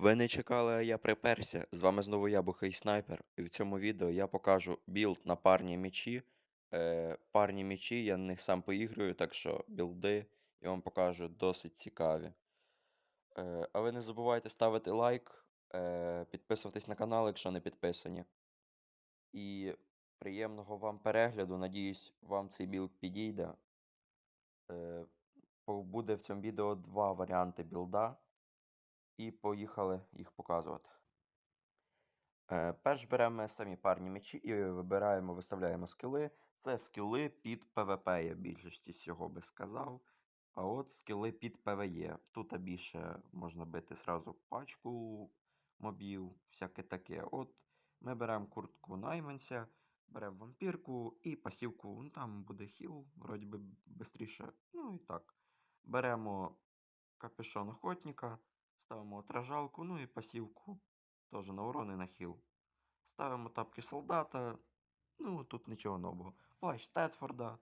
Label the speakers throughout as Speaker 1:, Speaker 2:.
Speaker 1: Ви не чекали, а я приперся. З вами знову я, Бухий Снайпер, і в цьому відео я покажу білд на парні мечі. Е, парні мечі, я на них сам поіграю, так що білди я вам покажу досить цікаві. Е, а ви не забувайте ставити лайк, е, підписуватись на канал, якщо не підписані. І приємного вам перегляду. Надіюсь, вам цей білд підійде. Е, буде в цьому відео два варіанти білда. І поїхали їх показувати. Е, перш беремо самі парні мечі і вибираємо, виставляємо скіли. Це скіли під ПВП, я більшості всього би сказав. А от скіли під ПВЕ. Тут більше можна бити зразу пачку мобів, всяке таке. От ми беремо куртку найманця, беремо вампірку і пасівку. Ну, там буде хіл, вроді би швидше. Ну і так. Беремо капюшон охотника, ставимо отражалку, ну і пасівку теж на урон і на хіл. Ставимо тапки солдата. Ну, тут нічого нового. Плащ Тетфорда.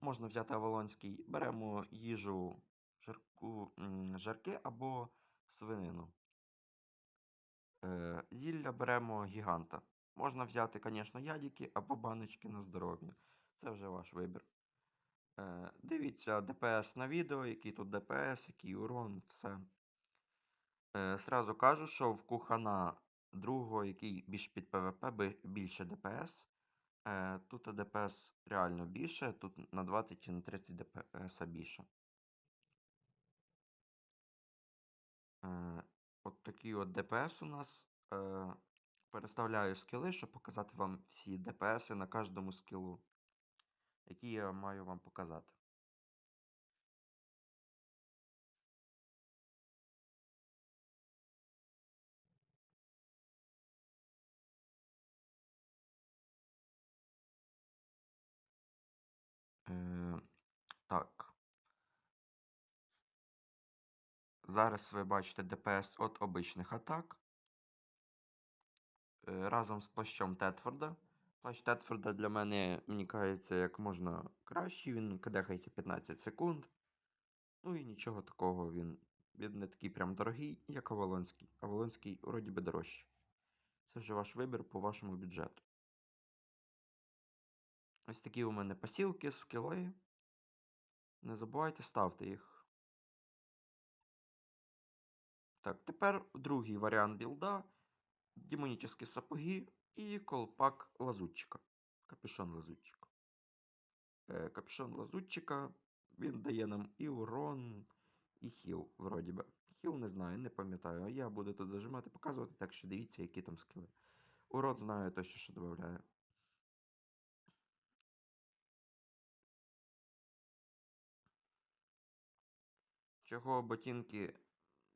Speaker 1: Можна взяти Авалонський. Беремо їжу жарку, жарки або свинину. Е, зілля беремо гіганта. Можна взяти, звісно, ядіки або баночки на здоров'я. Це вже ваш вибір. Е, дивіться ДПС на відео, який тут ДПС, який урон, все. Е, Сразу кажу, що в кухана другого, який більш під ПВП, більше ДПС. Е, Тут ДПС реально більше, тут на 20 чи на 30 ДПС більше. Е, От такий от ДПС у нас. Е, Переставляю скіли, щоб показати вам всі ДПС на кожному скілу, які я маю вам показати. Е, Так. Зараз ви бачите ДПС від обичних атак. Е, Разом з плащом Тетфорда. Плащ Тетфорда для мене, мені як можна краще. Він кадехається 15 секунд. Ну і нічого такого він. Він не такий прям дорогий, як Авалонський. Авалонський вроді би дорожчий. Це вже ваш вибір по вашому бюджету. Ось такі у мене посілки, скіли. Не забувайте ставте їх. Так, тепер другий варіант білда. Демонічні сапоги і колпак лазутчика. Капюшон лазутчика. Е, Капюшон лазутчика. Він дає нам і урон, і хіл, вроді би. Хіл не знаю, не пам'ятаю. Я буду тут зажимати, показувати, так що дивіться, які там скіли. Урон знаю точно, що додає. Чого ботинки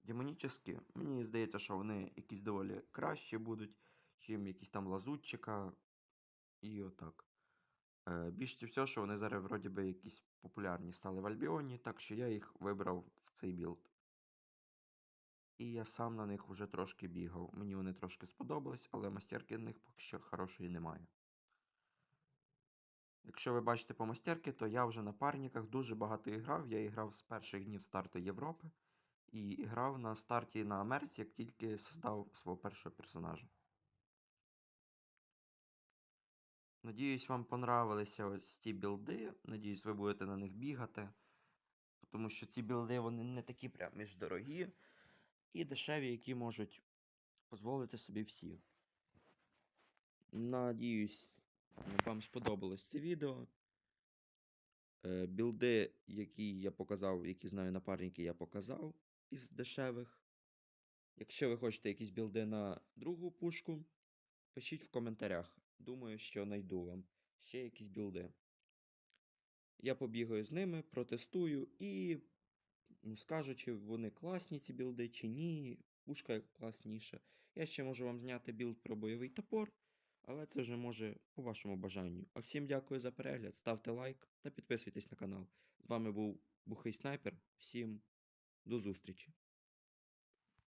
Speaker 1: демонічні, мені здається, що вони якісь доволі кращі будуть, чим якісь там лазутчика. І отак. Е, Більше всього, що вони зараз вроді би якісь популярні стали в Альбіоні, так що я їх вибрав в цей білд. І я сам на них вже трошки бігав. Мені вони трошки сподобались, але мастерки на них поки що хорошої немає. Якщо ви бачите по мастерки, то я вже на парниках дуже багато іграв. Я іграв з перших днів старту Європи і грав на старті на Америці, як тільки создав свого першого персонажа. Надіюсь, вам понравилися ось ці білди. Надіюсь, ви будете на них бігати. Тому що ці білди вони не такі прям між дорогі і дешеві, які можуть дозволити собі всі. Надіюсь, вам сподобалось це відео. Е, Білди, які я показав, які знаю напарники, я показав із дешевих. Якщо ви хочете якісь білди на другу пушку, пишіть в коментарях. Думаю, що знайду вам ще якісь білди. Я побігаю з ними, протестую і ну, скажу, чи вони класні ці білди, чи ні. Пушка класніша. Я ще можу вам зняти білд про бойовий топор, але це вже може по вашому бажанню. А всім дякую за перегляд, ставте лайк та підписуйтесь на канал. З вами був Бухий Снайпер. Всім до зустрічі!